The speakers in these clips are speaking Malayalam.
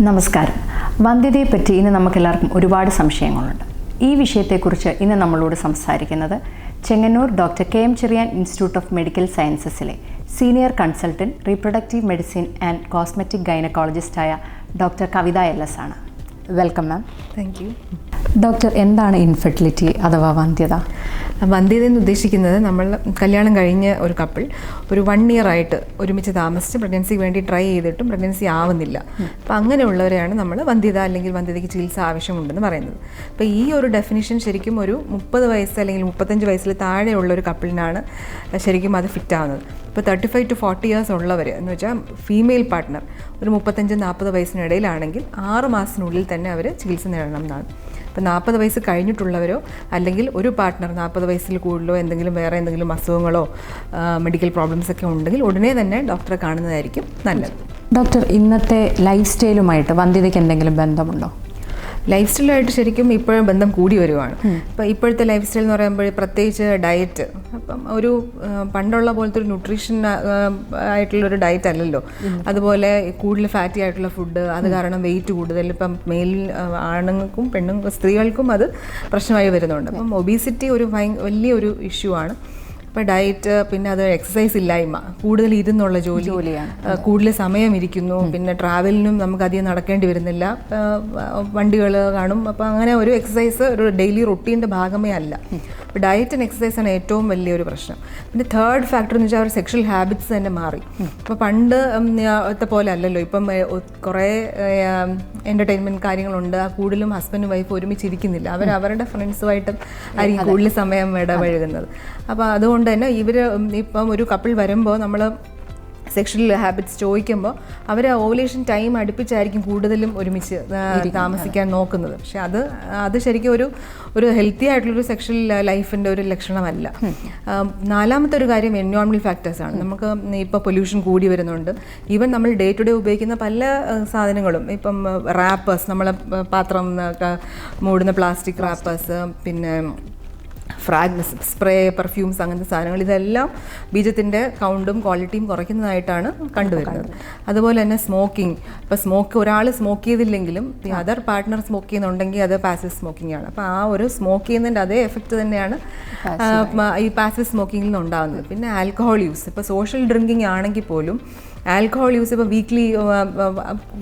നമസ്കാരം. വന്ധ്യതയെ പറ്റി ഇന്ന് നമുക്കെല്ലാവർക്കും ഒരുപാട് സംശയങ്ങളുണ്ട്. ഈ വിഷയത്തെക്കുറിച്ച് ഇന്ന് നമ്മളോട് സംസാരിക്കുന്നത് Chengannur doctor K M Cherian institute of medical സയൻസസിലെ senior consultant reproductive medicine and cosmetic ഗൈനക്കോളജിസ്റ്റായ doctor Kavitha L S ആണ്. Welcome ma'am. Thank you. Doctor എന്താണ് ഇൻഫെർട്ടിലിറ്റി അഥവാ വന്ധ്യത? വന്ധ്യത എന്ന് ഉദ്ദേശിക്കുന്നത് നമ്മൾ കല്യാണം കഴിഞ്ഞ ഒരു കപ്പിൾ ഒരു വൺ ഇയർ ആയിട്ട് ഒരുമിച്ച് താമസിച്ച് പ്രഗ്നൻസിക്ക് വേണ്ടി ട്രൈ ചെയ്തിട്ടും പ്രഗ്നൻസി ആവുന്നില്ല. അപ്പോൾ അങ്ങനെയുള്ളവരെയാണ് നമ്മൾ വന്ധ്യത അല്ലെങ്കിൽ വന്ധ്യതയ്ക്ക് ചികിത്സ ആവശ്യമുണ്ടെന്ന് പറയുന്നത്. അപ്പോൾ ഈ ഒരു ഡെഫിനിഷൻ ശരിക്കും ഒരു മുപ്പത് വയസ്സ് അല്ലെങ്കിൽ മുപ്പത്തഞ്ച് വയസ്സിൽ താഴെയുള്ള ഒരു കപ്പിളിനാണ് ശരിക്കും അത് ഫിറ്റ് ആവുന്നത്. ഇപ്പോൾ thirty five to forty years ഉള്ളവർ എന്ന് വെച്ചാൽ ഫീമെയിൽ പാർട്ട്ണർ ഒരു മുപ്പത്തഞ്ച് നാൽപ്പത് വയസ്സിനിടയിലാണെങ്കിൽ ആറ് മാസത്തിനുള്ളിൽ തന്നെ അവർ ചികിത്സ നേടണം എന്നാണ്. ഇപ്പോൾ നാൽപ്പത് വയസ്സ് കഴിഞ്ഞിട്ടുള്ളവരോ അല്ലെങ്കിൽ ഒരു പാർട്ട്ണർ നാൽപ്പത് വയസ്സിൽ കൂടുതലോ എന്തെങ്കിലും വേറെ എന്തെങ്കിലും അസുഖങ്ങളോ മെഡിക്കൽ പ്രോബ്ലംസ് ഒക്കെ ഉണ്ടെങ്കിൽ ഉടനെ തന്നെ ഡോക്ടറെ കാണുന്നതായിരിക്കും നല്ലത്. ഡോക്ടർ ഇന്നത്തെ ലൈഫ് സ്റ്റൈലുമായിട്ട് വന്ധ്യതയ്ക്ക് എന്തെങ്കിലും ബന്ധമുണ്ടോ? ലൈഫ് സ്റ്റൈലായിട്ട് ശരിക്കും ഇപ്പോഴും ബന്ധം കൂടി വരുവാണ്. ഇപ്പോൾ ഇപ്പോഴത്തെ ലൈഫ് സ്റ്റൈൽ എന്ന് പറയുമ്പോൾ പ്രത്യേകിച്ച് ഡയറ്റ് അപ്പം ഒരു പണ്ടുള്ള പോലത്തെ ഒരു ന്യൂട്രീഷൻ ആയിട്ടുള്ള ഒരു ഡയറ്റ് അല്ലല്ലോ. അതുപോലെ കൂടുതൽ ഫാറ്റി ആയിട്ടുള്ള ഫുഡ് അത് കാരണം വെയിറ്റ് കൂടുതൽ. ഇപ്പം മെയിൽ ആണുങ്ങൾക്കും പെണ്ണുങ്ങൾക്കും സ്ത്രീകൾക്കും അത് പ്രശ്നമായി വരുന്നുണ്ട്. അപ്പം ഒബീസിറ്റി ഒരു വലിയൊരു ഇഷ്യൂ ആണ്. ഇപ്പോൾ ഡയറ്റ് പിന്നെ അത് എക്സസൈസ് ഇല്ലായ്മ കൂടുതൽ ഇരുന്നുള്ള ജോലി ജോലിയാണ്. കൂടുതൽ സമയം ഇരിക്കുന്നു പിന്നെ ട്രാവലിനും നമുക്ക് അധികം നടക്കേണ്ടി വരുന്നില്ല. വണ്ടികൾ കാണും. അപ്പം അങ്ങനെ ഒരു എക്സസൈസ് ഒരു ഡെയിലി റൊട്ടീന്റെ ഭാഗമേ അല്ല. അപ്പോൾ ഡയറ്റ് ആൻഡ് എക്സസൈസ് ആണ് ഏറ്റവും വലിയൊരു പ്രശ്നം. പിന്നെ തേർഡ് ഫാക്ടർ എന്ന് വെച്ചാൽ അവർ സെക്ഷൽ ഹാബിറ്റ്സ് തന്നെ മാറി. അപ്പോൾ പണ്ട് പോലെ അല്ലല്ലോ. ഇപ്പം കുറേ എന്റർടൈൻമെന്റ് കാര്യങ്ങളുണ്ട്. കൂടുതലും ഹസ്ബൻഡും വൈഫ് ഒരുമിച്ചിരിക്കുന്നില്ല അവർ അവരുടെ ഫ്രണ്ട്സുമായിട്ടും ആയിരിക്കും കൂടുതൽ സമയം ഇടപഴകുന്നത്. അപ്പോൾ അതുകൊണ്ട് തന്നെ ഇവർ ഇപ്പം ഒരു കപ്പിൾ വരുമ്പോൾ നമ്മൾ സെക്ഷൽ ഹാബിറ്റ്സ് ചോദിക്കുമ്പോൾ അവർ ഓവുലേഷൻ ടൈം അടുപ്പിച്ചായിരിക്കും കൂടുതലും ഒരുമിച്ച് താമസിക്കാൻ നോക്കുന്നത്. പക്ഷെ അത് അത് ശരിക്കും ഒരു ഒരു ഹെൽത്തി ആയിട്ടുള്ളൊരു സെക്ഷൽ ലൈഫിന്റെ ഒരു ലക്ഷണമല്ല. നാലാമത്തെ ഒരു കാര്യം എൻവയോൺമെന്റൽ ഫാക്ടേഴ്സ് ആണ്. നമുക്ക് ഇപ്പോൾ പൊല്യൂഷൻ കൂടി വരുന്നുണ്ട്. ഈവൻ നമ്മൾ ഡേ ടു ഡേ ഉപയോഗിക്കുന്ന പല സാധനങ്ങളും ഇപ്പം റാപ്പേഴ്സ് നമ്മളെ പാത്രം മൂടുന്ന പ്ലാസ്റ്റിക് റാപ്പേഴ്സ് പിന്നെ ഫ്രാഗ്നസ് സ്പ്രേ പെർഫ്യൂംസ് അങ്ങനത്തെ സാധനങ്ങൾ ഇതെല്ലാം ബീജത്തിന്റെ കൗണ്ടും ക്വാളിറ്റിയും കുറയ്ക്കുന്നതായിട്ടാണ് കണ്ടുവരുന്നത്. അതുപോലെ തന്നെ സ്മോക്കിംഗ് ഇപ്പോൾ സ്മോക്ക് ഒരാൾ സ്മോക്ക് ചെയ്തില്ലെങ്കിലും ദി അതർ പാർട്ട്ണർ സ്മോക്ക് ചെയ്യുന്നുണ്ടെങ്കിൽ അത് പാസീവ് സ്മോക്കിംഗ് ആണ്. അപ്പോൾ ആ ഒരു സ്മോക്ക് ചെയ്യുന്നതിന്റെ അതേ എഫക്റ്റ് തന്നെയാണ് ഈ പാസീവ് സ്മോക്കിങ്ങിൽ നിന്ന് ഉണ്ടാകുന്നത് പിന്നെ ആൽക്കഹോൾ യൂസ് ഇപ്പോൾ സോഷ്യൽ ഡ്രിങ്കിങ് ആണെങ്കിൽ പോലും ആൽക്കഹോൾ യൂസ് ഇപ്പോൾ വീക്ക്ലി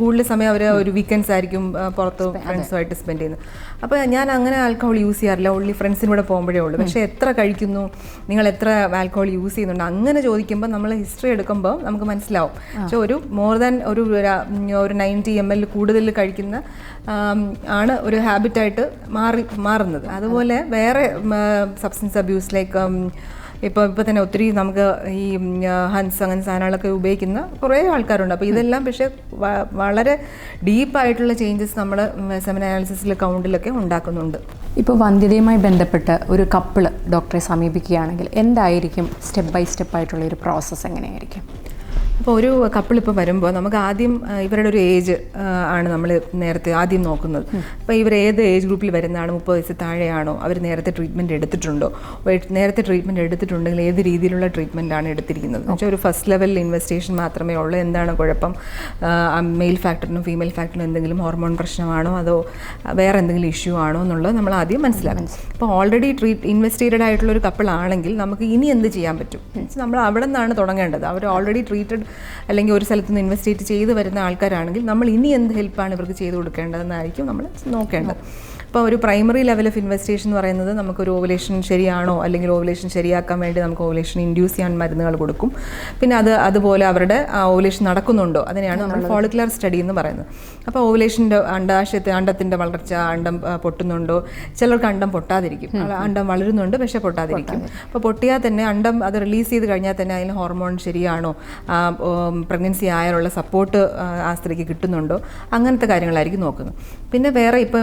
കൂടുതൽ സമയം അവർ ഒരു വീക്കെൻഡ്സ് ആയിരിക്കും പുറത്ത് ഫ്രണ്ട്സുമായിട്ട് സ്പെൻഡ് ചെയ്യുന്നത്. അപ്പോൾ ഞാൻ അങ്ങനെ ആൽക്കഹോൾ യൂസ് ചെയ്യാറില്ല. ഓൺലി ഫ്രണ്ട്സിന്റെ കൂടെ പോകുമ്പോഴേ ഉള്ളൂ. പക്ഷേ എത്ര കഴിക്കുന്നു നിങ്ങൾ എത്ര ആൽക്കഹോൾ യൂസ് ചെയ്യുന്നുണ്ട് അങ്ങനെ ചോദിക്കുമ്പോൾ നമ്മൾ ഹിസ്റ്ററി എടുക്കുമ്പോൾ നമുക്ക് മനസ്സിലാവും. പക്ഷേ ഒരു മോർ ദാൻ ഒരു ഒരു നയന്റി എം എൽ കൂടുതൽ കഴിക്കുന്ന ആണ് ഒരു ഹാബിറ്റായിട്ട് മാറി മാറുന്നത്. അതുപോലെ വേറെ സബ്സ്റ്റൻസ് അബ്യൂസ് ലൈക്ക് ഇപ്പോൾ ഇപ്പോൾ തന്നെ ഒത്തിരി നമുക്ക് ഈ ഹൻസ് അങ്ങനെ സാധനങ്ങളൊക്കെ ഉപയോഗിക്കുന്ന കുറേ ആൾക്കാരുണ്ട്. അപ്പോൾ ഇതെല്ലാം പക്ഷേ വളരെ ഡീപ്പായിട്ടുള്ള ചേഞ്ചസ് നമ്മൾ സെമൻ അനാലിസിസിൽ കൗണ്ടിലൊക്കെ ഉണ്ടാക്കുന്നുണ്ട്. ഇപ്പോൾ വന്ധ്യതയുമായി ബന്ധപ്പെട്ട് ഒരു കപ്പിൾ ഡോക്ടറെ സമീപിക്കുകയാണെങ്കിൽ എന്തായിരിക്കും സ്റ്റെപ്പ് ബൈ സ്റ്റെപ്പ് ആയിട്ടുള്ള ഒരു പ്രോസസ്സ് എങ്ങനെയായിരിക്കും? അപ്പോൾ ഒരു കപ്പിൾ ഇപ്പോൾ വരുമ്പോൾ നമുക്ക് ആദ്യം ഇവരുടെ ഒരു ഏജ് ആണ് നമ്മൾ നേരത്തെ ആദ്യം നോക്കുന്നത്. അപ്പോൾ ഇവർ ഏത് ഏജ് ഗ്രൂപ്പിൽ വരുന്നതാണ്? മുപ്പത് വയസ്സ് താഴെയാണോ? അവർ നേരത്തെ ട്രീറ്റ്മെന്റ് എടുത്തിട്ടുണ്ടോ? നേരത്തെ ട്രീറ്റ്മെന്റ് എടുത്തിട്ടുണ്ടെങ്കിൽ ഏത് രീതിയിലുള്ള ട്രീറ്റ്മെന്റ് ആണ് എടുത്തിരിക്കുന്നത്? എന്നുവെച്ചാൽ ഒരു ഫസ്റ്റ് ലെവൽ ഇൻവെസ്റ്റിഗേഷൻ മാത്രമേ ഉള്ളൂ. എന്താണ് കുഴപ്പം? മെയിൽ ഫാക്ടറിനും ഫീമെയിൽ ഫാക്ടറിനും എന്തെങ്കിലും ഹോർമോൺ പ്രശ്നമാണോ? അതോ വേറെ എന്തെങ്കിലും ഇഷ്യൂ ആണോ എന്നുള്ളത് നമ്മൾ ആദ്യം മനസ്സിലാക്കും അപ്പോൾ ഓൾറെഡി ട്രീറ്റ് ഇൻവെസ്റ്റിഗേറ്റഡ് ആയിട്ടുള്ള ഒരു കപ്പിൾ ആണെങ്കിൽ നമുക്ക് ഇനി എന്ത് ചെയ്യാൻ പറ്റും? നമ്മൾ അവിടെ നിന്നാണ് തുടങ്ങേണ്ടത്. അവർ ഓൾറെഡി ട്രീറ്റഡ് അല്ലെങ്കിൽ ഒരു സ്ഥലത്ത് നിന്ന് ഇൻവെസ്റ്റിഗേറ്റ് ചെയ്ത് വരുന്ന ആൾക്കാരാണെങ്കിൽ നമ്മൾ ഇനി എന്ത് ഹെൽപ്പാണ് ഇവർക്ക് ചെയ്ത് കൊടുക്കേണ്ടതെന്നായിരിക്കും നമ്മൾ നോക്കേണ്ടത്. അപ്പോൾ ഒരു പ്രൈമറി ലെവൽ ഓഫ് ഇൻവെസ്റ്റേഷൻ എന്ന് പറയുന്നത് നമുക്കൊരു ഓവലേഷൻ ശരിയാണോ? അല്ലെങ്കിൽ ഓവലേഷൻ ശരിയാക്കാൻ വേണ്ടി നമുക്ക് ഓവലേഷൻ ഇൻഡ്യൂസ് ചെയ്യാൻ മരുന്നുകൾ കൊടുക്കും. പിന്നെ അത് അതുപോലെ അവരുടെ ഓവലേഷൻ നടക്കുന്നുണ്ടോ? അതിനെയാണ് നമ്മൾ ഫോളിക്കുലർ സ്റ്റഡി എന്ന് പറയുന്നത്. അപ്പോൾ ഓവലേഷന്റെ അണ്ടാശയത്തെ അണ്ടത്തിന്റെ വളർച്ച അണ്ടം പൊട്ടുന്നുണ്ടോ? ചിലർക്ക് അണ്ടം പൊട്ടാതിരിക്കും. അണ്ടം വളരുന്നുണ്ട് പക്ഷേ പൊട്ടാതിരിക്കും. അപ്പോൾ പൊട്ടിയാൽ തന്നെ അണ്ടം അത് റിലീസ് ചെയ്ത് കഴിഞ്ഞാൽ തന്നെ അതിന് ഹോർമോൺ ശരിയാണോ? പ്രഗ്നൻസി ആയാലുള്ള സപ്പോർട്ട് ആ സ്ത്രീക്ക് കിട്ടുന്നുണ്ടോ? അങ്ങനത്തെ കാര്യങ്ങളായിരിക്കും നോക്കുന്നത്. പിന്നെ വേറെ ഇപ്പോൾ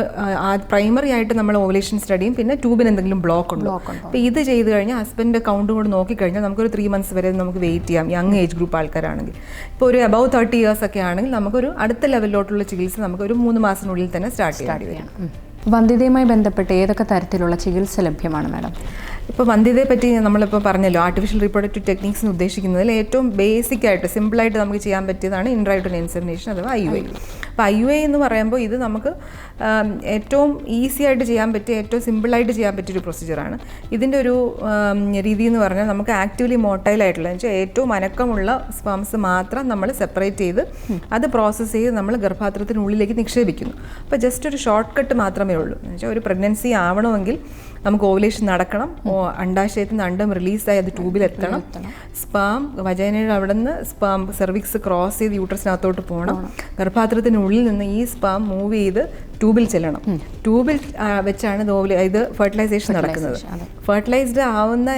പ്രൈമറി ആയിട്ട് നമ്മൾ ഓവലേഷൻ സ്റ്റഡിയും പിന്നെ ട്യൂബിന് എന്തെങ്കിലും ബ്ലോക്ക് ഉണ്ടോ? അപ്പോൾ ഇത് ചെയ്ത് കഴിഞ്ഞാൽ ഹസ്ബൻഡ് കൗണ്ടും കൂടെ നോക്കിക്കഴിഞ്ഞാൽ നമുക്കൊരു ത്രീ മന്ത്സ് വരെ നമുക്ക് വെയിറ്റ് ചെയ്യാം യങ് ഏജ് ഗ്രൂപ്പ് ആൾക്കാരാണെങ്കിൽ. ഇപ്പോൾ ഒരു അബവ് തേർട്ടി ഇയേഴ്സ് ഒക്കെ ആണെങ്കിൽ നമുക്കൊരു അടുത്ത ലെവലിലോട്ടുള്ള ചികിത്സ നമുക്കൊരു മൂന്ന് മാസത്തിനുള്ളിൽ തന്നെ സ്റ്റാർട്ട് ചെയ്യാം വരും. വന്ധ്യതയുമായി ബന്ധപ്പെട്ട് ഏതൊക്കെ തരത്തിലുള്ള ചികിത്സ ലഭ്യമാണ് മാഡം? ഇപ്പോൾ വന്ധ്യതയെ പറ്റി നമ്മളിപ്പോൾ പറഞ്ഞല്ലോ ആർട്ടിഫിഷ്യൽ റീപ്രൊഡക്റ്റീവ് ടെക്നിക്സ് എന്ന് ഉദ്ദേശിക്കുന്നതിൽ ഏറ്റവും ബേസിക് ആയിട്ട് സിമ്പിളായിട്ട് നമുക്ക് ചെയ്യാൻ പറ്റിയതാണ് ഇൻട്രൈറ്റോൺ ഇൻസെമിനേഷൻ അഥവാ ഐ യു ഐ അപ്പോൾ ഐ യു ഐ എന്ന് പറയുമ്പോൾ ഇത് നമുക്ക് ഏറ്റവും ഈസി ആയിട്ട് ചെയ്യാൻ പറ്റിയ ഏറ്റവും സിമ്പിളായിട്ട് ചെയ്യാൻ പറ്റിയ ഒരു പ്രൊസീജിയറാണ് ഇതിന്റെ ഒരു രീതി എന്ന് പറഞ്ഞാൽ നമുക്ക് ആക്റ്റീവ്ലി മോട്ടൈലായിട്ടുള്ള എന്ന് വെച്ചാൽ ഏറ്റവും അനക്കമുള്ള സ്പംസ് മാത്രം നമ്മൾ സെപ്പറേറ്റ് ചെയ്ത് അത് പ്രോസസ്സ് ചെയ്ത് നമ്മൾ ഗർഭാത്രത്തിനുള്ളിലേക്ക് നിക്ഷേപിക്കുന്നു. അപ്പോൾ ജസ്റ്റ് ഒരു ഷോർട്ട് കട്ട് മാത്രമേ ഉള്ളൂ. എന്ന് വെച്ചാൽ ഒരു പ്രഗ്നൻസി ആവണമെങ്കിൽ നമുക്ക് ഓവുലേഷൻ നടക്കണം. അണ്ടാശയത്തിൽ നിന്ന് അണ്ടം റിലീസായി അത് ട്യൂബിൽ എത്തണം. സ്പാം വജൈനയുടെ അവിടെ നിന്ന് സ്പാം സെർവിക്സ് ക്രോസ് ചെയ്ത് യൂട്രസിനകത്തോട്ട് പോകണം. ഗർഭാത്രത്തിനുള്ളിൽ നിന്ന് ഈ സ്പാം മൂവ് ചെയ്ത് ട്യൂബിൽ ചെല്ലണം. ട്യൂബിൽ വെച്ചാണ് ഇത് ഓവുല- ഇത് ഫെർട്ടിലൈസേഷൻ നടക്കുന്നത്. ഫെർട്ടിലൈസ്ഡ് ആവുന്ന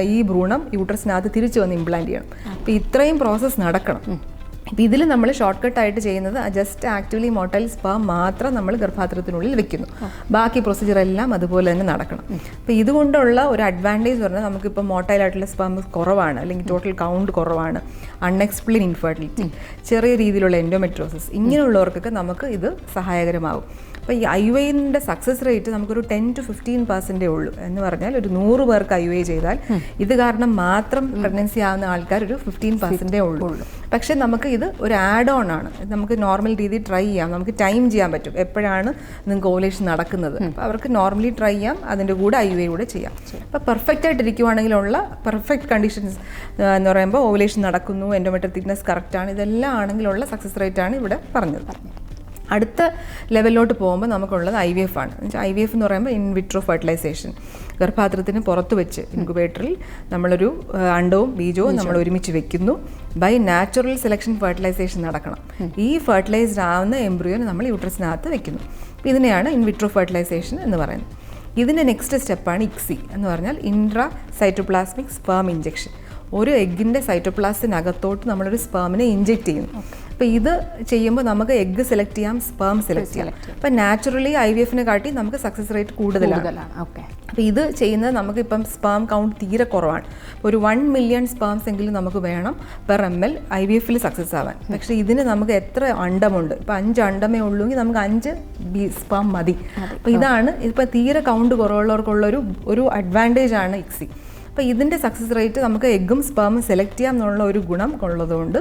ഈ ഭ്രൂണം യൂട്രസിനകത്ത് തിരിച്ചു വന്ന് ഇംപ്ലാന്റ് ചെയ്യണം. അപ്പം ഇത്രയും പ്രോസസ്സ് നടക്കണം. അപ്പോൾ ഇതിൽ നമ്മൾ ഷോർട്ട് കട്ടായിട്ട് ചെയ്യുന്നത് ജസ്റ്റ് ആക്റ്റീവ്ലി മോട്ടൈൽ സ്പാ മാത്രം നമ്മൾ ഗർഭാത്രത്തിനുള്ളിൽ വെക്കുന്നു. ബാക്കി പ്രൊസീജിയർ എല്ലാം അതുപോലെ തന്നെ നടക്കണം. അപ്പോൾ ഇതുകൊണ്ടുള്ള ഒരു അഡ്വാന്റേജ് പറഞ്ഞാൽ നമുക്കിപ്പോൾ മോട്ടൈലായിട്ടുള്ള സ്പാം കുറവാണ് അല്ലെങ്കിൽ ടോട്ടൽ കൗണ്ട് കുറവാണ്. അൺഎക്സ്പ്ലെയിൻ ഇൻഫെർട്ടിലിറ്റി ചെറിയ രീതിയിലുള്ള എൻഡോമെട്രോസിസ് ഇങ്ങനെയുള്ളവർക്കൊക്കെ നമുക്ക് ഇത് സഹായകരമാകും. അപ്പോൾ ഈ ഐ വൈന്റെ സക്സസ് റേറ്റ് നമുക്കൊരു ടെൻ ടു ഫിഫ്റ്റീൻ പെർസെന്റേ ഉള്ളൂ. എന്ന് പറഞ്ഞാൽ ഒരു നൂറ് പേർക്ക് ഐ വൈ ചെയ്താൽ ഇത് കാരണം മാത്രം പ്രഗ്നൻസി ആവുന്ന ആൾക്കാർ ഒരു ഫിഫ്റ്റീൻ പെർസെന്റേ ഉള്ളൂ. പക്ഷേ നമുക്ക് ഇത് ഒരു ആഡ് ഓൺ ആണ്. നമുക്ക് നോർമൽ രീതിയിൽ ട്രൈ ചെയ്യാം. നമുക്ക് ടൈം ചെയ്യാൻ പറ്റും. എപ്പോഴാണ് നിങ്ങൾക്ക് ഓവുലേഷൻ നടക്കുന്നത്. അപ്പോൾ അവർക്ക് നോർമലി ട്രൈ ചെയ്യാം. അതിന്റെ കൂടെ ഐ വൈ കൂടെ ചെയ്യാം. അപ്പോൾ പെർഫെക്റ്റ് ആയിട്ട് ഇരിക്കുവാണെങ്കിലുള്ള പെർഫെക്റ്റ് കണ്ടീഷൻസ് എന്ന് പറയുമ്പോൾ ഓവലേഷൻ നടക്കുന്നു. എൻഡോമെട്രിക് തിക്നെസ് കറക്റ്റാണ് ഇതെല്ലാം ആണെങ്കിലുള്ള സക്സസ് റേറ്റ് ആണ് ഇവിടെ പറഞ്ഞത്. അടുത്ത ലെവലിലോട്ട് പോകുമ്പോൾ നമുക്കുള്ളത് ഐ വി എഫ് ആണ്. ഐ വി എഫ് എന്ന് പറയുമ്പോൾ ഇൻ വിട്രോ ഫെർട്ടിലൈസേഷൻ ഗർഭാത്രത്തിന് പുറത്ത് വെച്ച് ഇൻക്യുബേറ്ററിൽ നമ്മളൊരു അണ്ടവും ബീജവും നമ്മൾ ഒരുമിച്ച് വെക്കുന്നു. ബൈ നാച്ചുറൽ സെലക്ഷൻ ഫെർട്ടിലൈസേഷൻ നടക്കണം. ഈ ഫെർട്ടിലൈസ്ഡ് ആവുന്ന എംബ്രിയോനെ നമ്മൾ യൂട്രസിനകത്ത് വെക്കുന്നു. ഇതിനെയാണ് ഇൻവിട്രോ ഫെർട്ടിലൈസേഷൻ എന്ന് പറയുന്നത്. ഇതിന്റെ നെക്സ്റ്റ് സ്റ്റെപ്പാണ് ഇക്സി എന്ന് പറഞ്ഞാൽ ഇൻട്രാ സൈറ്റോപ്ലാസ്മിക് സ്പേം ഇഞ്ചെക്ഷൻ ഒരു എഗ്ഗിന്റെ സൈറ്റോപ്ലാസ്റ്റിനകത്തോട്ട് നമ്മളൊരു സ്പേമിനെ ഇഞ്ചെക്ട് ചെയ്യും. അപ്പോൾ ഇത് ചെയ്യുമ്പോൾ നമുക്ക് എഗ്ഗ് സെലക്ട് ചെയ്യാം സ്പേം സെലക്ട് ചെയ്യാം. അപ്പം നാച്ചുറലി ഐ വി എഫിനെ കാട്ടി നമുക്ക് സക്സസ് റേറ്റ് കൂടുതലാണ്. കൂടുതലാണ്. ഓക്കെ അപ്പോൾ ഇത് ചെയ്യുന്നത് നമുക്കിപ്പം സ്പാം കൗണ്ട് തീരെ കുറവാണ്. ഒരു വൺ മില്യൺ സ്പാംസ് എങ്കിലും നമുക്ക് വേണം per M L I V എഫിൽ സക്സസ് ആവാൻ. പക്ഷേ ഇതിന് നമുക്ക് എത്ര അണ്ടമുണ്ട്? ഇപ്പോൾ അഞ്ച് അണ്ടമേ ഉള്ളൂങ്കിൽ നമുക്ക് അഞ്ച് ബി സ്പാം മതി. അപ്പോൾ ഇതാണ് ഇപ്പോൾ തീരെ കൗണ്ട് കുറവുള്ളവർക്കുള്ളൊരു ഒരു അഡ്വാന്റേജ് ആണ് ഇക്സി അപ്പോൾ ഇതിന്റെ സക്സസ് റേറ്റ് നമുക്ക് എഗ്ഗും സ്പേമും സെലക്ട് ചെയ്യാം എന്നുള്ള ഒരു ഗുണം ഉള്ളതുകൊണ്ട്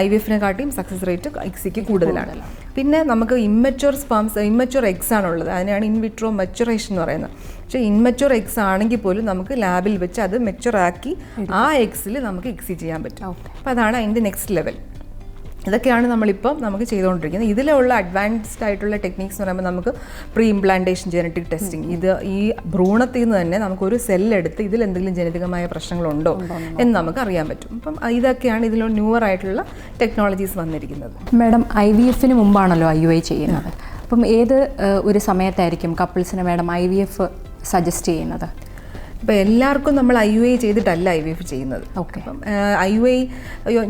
ഐ വി എഫിനെ കാട്ടിയും സക്സസ് റേറ്റ് എക്സിക്ക് കൂടുതലാണ്. പിന്നെ നമുക്ക് ഇമ്മച്ചുവർ സ്പേംസ് ഇമ്മച്ചുവർ എഗ്സ് ആണുള്ളത്. അതിനാണ് ഇൻവിട്രോ മെച്ചുറേഷൻ എന്ന് പറയുന്നത്. പക്ഷേ ഇൻമെച്ചുവർ എഗ്സ് ആണെങ്കിൽ പോലും നമുക്ക് ലാബിൽ വെച്ച് അത് മെച്ചുറാക്കി ആ എഗ്സിൽ നമുക്ക് എക്സി ചെയ്യാൻ പറ്റും. അപ്പോൾ അതാണ് അതിന്റെ നെക്സ്റ്റ് ലെവൽ ഇതൊക്കെയാണ് നമ്മളിപ്പം നമുക്ക് ചെയ്തുകൊണ്ടിരിക്കുന്നത്. ഇതിലുള്ള അഡ്വാൻസ്ഡ് ആയിട്ടുള്ള ടെക്നീക്സ് എന്ന് പറയുമ്പോൾ നമുക്ക് പ്രീ ഇംപ്ലാന്റേഷൻ ജനറ്റിക് ടെസ്റ്റിംഗ് ഇത് ഈ ഭ്രൂണത്തിൽ നിന്ന് തന്നെ നമുക്കൊരു സെല്ലെടുത്ത് ഇതിൽ എന്തെങ്കിലും ജനിതകമായ പ്രശ്നങ്ങളുണ്ടോ എന്ന് നമുക്ക് അറിയാൻ പറ്റും. അപ്പം ഇതൊക്കെയാണ് ഇതിൽ ന്യൂവർ ആയിട്ടുള്ള ടെക്നോളജീസ് വന്നിരിക്കുന്നത്. മാഡം ഐ വി എഫിന് മുമ്പാണല്ലോ ഐ യു ഐ ചെയ്യുന്നത്. അപ്പം ഏത് ഒരു സമയത്തായിരിക്കും കപ്പിൾസിന് madam I V F suggest ചെയ്യുന്നത്? ഇപ്പോൾ എല്ലാവർക്കും നമ്മൾ ഐ യു ഐ ചെയ്തിട്ടല്ല ഐ വി എഫ് ചെയ്യുന്നത്. ഓക്കെ അപ്പം ഐ യു ഐ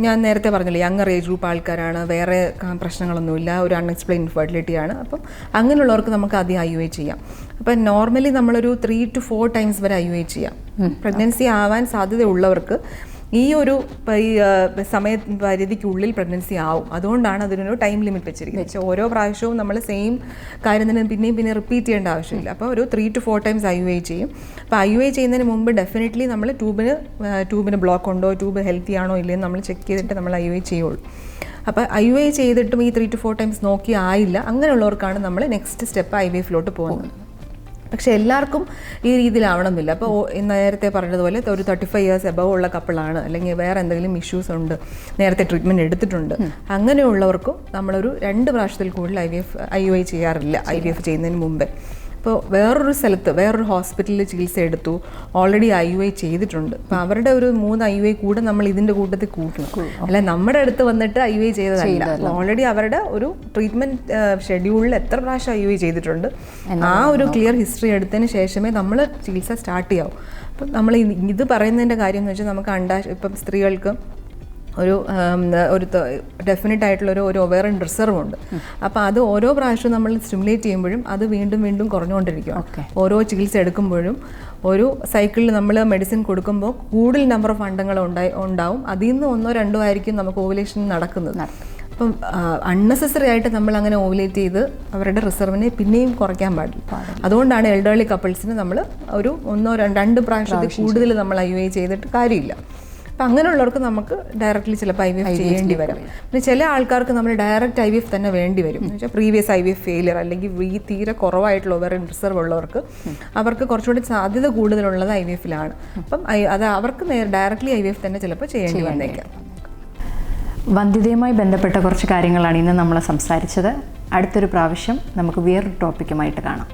ഞാൻ നേരത്തെ പറഞ്ഞില്ലേ യങ്ങർ ഏജ് ഗ്രൂപ്പ് ആൾക്കാരാണ് വേറെ പ്രശ്നങ്ങളൊന്നുമില്ല ഒരു അൺഎക്സ്പ്ലെയിൻ ഫെർട്ടിലിറ്റി ആണ്. അപ്പം അങ്ങനെയുള്ളവർക്ക് നമുക്ക് ആദ്യം ഐ യു ഐ ചെയ്യാം. അപ്പം നോർമലി നമ്മളൊരു ത്രീ ടു ഫോർ ടൈംസ് വരെ ഐ യു ഐ ചെയ്യാം. പ്രഗ്നൻസി ആവാൻ സാധ്യതയുള്ളവർക്ക് ഈ ഒരു സമയ പരിധിക്കുള്ളിൽ പ്രഗ്നൻസി ആവും. അതുകൊണ്ടാണ് അതിനൊരു ടൈം ലിമിറ്റ് വെച്ചിരിക്കുന്നത്. പക്ഷേ ഓരോ പ്രാവശ്യവും നമ്മൾ സെയിം കാര്യം തന്നെ പിന്നെയും പിന്നെ റിപ്പീറ്റ് ചെയ്യേണ്ട ആവശ്യമില്ല. അപ്പോൾ ഒരു three to four times I U I ചെയ്യും. അപ്പോൾ ഐ യു ഐ ചെയ്യുന്നതിന് മുമ്പ് ഡെഫിനറ്റ്ലി നമ്മൾ ട്യൂബിന് ട്യൂബിന് ബ്ലോക്ക് ഉണ്ടോ? ട്യൂബ് ഹെൽത്തി ആണോ? ഇല്ലയെന്ന് നമ്മൾ ചെക്ക് ചെയ്തിട്ട് നമ്മൾ ഐ യു ഐ ചെയ്യുള്ളൂ. അപ്പോൾ ഐ യു ഐ ചെയ്തിട്ടും ഈ ത്രീ ടു ഫോർ ടൈംസ് നോക്കി ആയില്ല അങ്ങനെയുള്ളവർക്കാണ് നമ്മൾ നെക്സ്റ്റ് സ്റ്റെപ്പ് ഐ വി എഫിലോട്ട് പോകുന്നത്. പക്ഷെ എല്ലാവർക്കും ഈ രീതിയിലാവണമെന്നില്ല. അപ്പോൾ നേരത്തെ പറഞ്ഞതുപോലെ ഒരു തേർട്ടി ഫൈവ് ഇയേഴ്സ് എബവ് ഉള്ള കപ്പിളാണ് അല്ലെങ്കിൽ വേറെ എന്തെങ്കിലും ഇഷ്യൂസ് ഉണ്ട്. നേരത്തെ ട്രീറ്റ്മെന്റ് എടുത്തിട്ടുണ്ട്. അങ്ങനെയുള്ളവർക്കും നമ്മളൊരു രണ്ട് പ്രാവശ്യത്തിൽ കൂടുതൽ I V F I U I ചെയ്യാറില്ല. ഐ വി എഫ് ചെയ്യുന്നതിന് മുമ്പേ. ഇപ്പോൾ വേറൊരു സ്ഥലത്ത് വേറൊരു ഹോസ്പിറ്റലിൽ ചികിത്സ എടുത്തു. ഓൾറെഡി ഐ യു ഐ ചെയ്തിട്ടുണ്ട്. അപ്പോൾ അവരുടെ ഒരു മൂന്ന് ഐ യു ഐ കൂടെ നമ്മൾ ഇതിന്റെ കൂട്ടത്തിൽ കൂട്ടണം. അല്ല നമ്മുടെ അടുത്ത് വന്നിട്ട് ഐ യു ഐ ചെയ്തതല്ല. ഓൾറെഡി അവരുടെ ഒരു ട്രീറ്റ്മെന്റ് ഷെഡ്യൂളിൽ എത്ര പ്രാവശ്യം ഐ യു ഐ ചെയ്തിട്ടുണ്ട്. ആ ഒരു ക്ലിയർ ഹിസ്റ്ററി എടുത്തതിന് ശേഷമേ നമ്മൾ ചികിത്സ സ്റ്റാർട്ട് ചെയ്യാവൂ. അപ്പം നമ്മൾ ഇത് ഇത് പറയുന്നതിന്റെ കാര്യം എന്ന് വെച്ചാൽ നമുക്ക് അണ്ടാ ഇപ്പം സ്ത്രീകൾക്ക് ഒരു ഒരു ഡെഫിനറ്റ് ആയിട്ടുള്ള ഒരു ഒവേറൻ റിസർവ് ഉണ്ട്. അപ്പോൾ അത് ഓരോ പ്രാവശ്യവും നമ്മൾ സ്റ്റിമുലേറ്റ് ചെയ്യുമ്പോഴും അത് വീണ്ടും വീണ്ടും കുറഞ്ഞുകൊണ്ടിരിക്കും. ഓരോ ചികിത്സ എടുക്കുമ്പോഴും ഒരു സൈക്കിളിൽ നമ്മൾ മെഡിസിൻ കൊടുക്കുമ്പോൾ കൂടുതൽ നമ്പർ ഓഫ് അണ്ടങ്ങൾ ഉണ്ടായി ഉണ്ടാവും. അതിൽ നിന്ന് ഒന്നോ രണ്ടോ ആയിരിക്കും നമുക്ക് ഓവുലേഷൻ നടക്കുന്നത്. അപ്പം അൺനെസസറി ആയിട്ട് നമ്മൾ അങ്ങനെ ഓവുലേറ്റ് ചെയ്ത് അവരുടെ റിസർവിനെ പിന്നെയും കുറയ്ക്കാൻ പാടില്ല. അതുകൊണ്ടാണ് എൽഡർലി കപ്പിൾസിന് നമ്മൾ ഒരു ഒന്നോ രണ്ട് രണ്ട് പ്രാവശ്യത്തിൽ കൂടുതൽ നമ്മൾ ഐ യു ഐ ചെയ്തിട്ട് കാര്യമില്ല. അപ്പം അങ്ങനെയുള്ളവർക്ക് നമുക്ക് ഡയറക്റ്റ്ലി ചിലപ്പോൾ ഐ വി എഫ് ചെയ്യേണ്ടി വരും. പിന്നെ ചില ആൾക്കാർക്ക് നമ്മൾ ഡയറക്റ്റ് ഐ വി എഫ് തന്നെ വേണ്ടി വരും. എന്ന് വെച്ചാൽ previous I V F failure അല്ലെങ്കിൽ ഈ തീരെ കുറവായിട്ടുള്ള ഓവർ റിസർവ് ഉള്ളവർക്ക് അവർക്ക് കുറച്ചുകൂടി സാധ്യത കൂടുതലുള്ളത് ഐ വി എഫിലാണ് അപ്പം അത് അവർക്ക് നേരെ ഡയറക്റ്റ്ലി ഐ വി എഫ് തന്നെ ചിലപ്പോൾ ചെയ്യേണ്ടി വന്നേക്കാം. വന്ധ്യതയുമായി ബന്ധപ്പെട്ട കുറച്ച് കാര്യങ്ങളാണ് ഇന്ന് നമ്മൾ സംസാരിച്ചത്. അടുത്തൊരു പ്രാവശ്യം നമുക്ക് വേറൊരു ടോപ്പിക്കുമായിട്ട് കാണാം.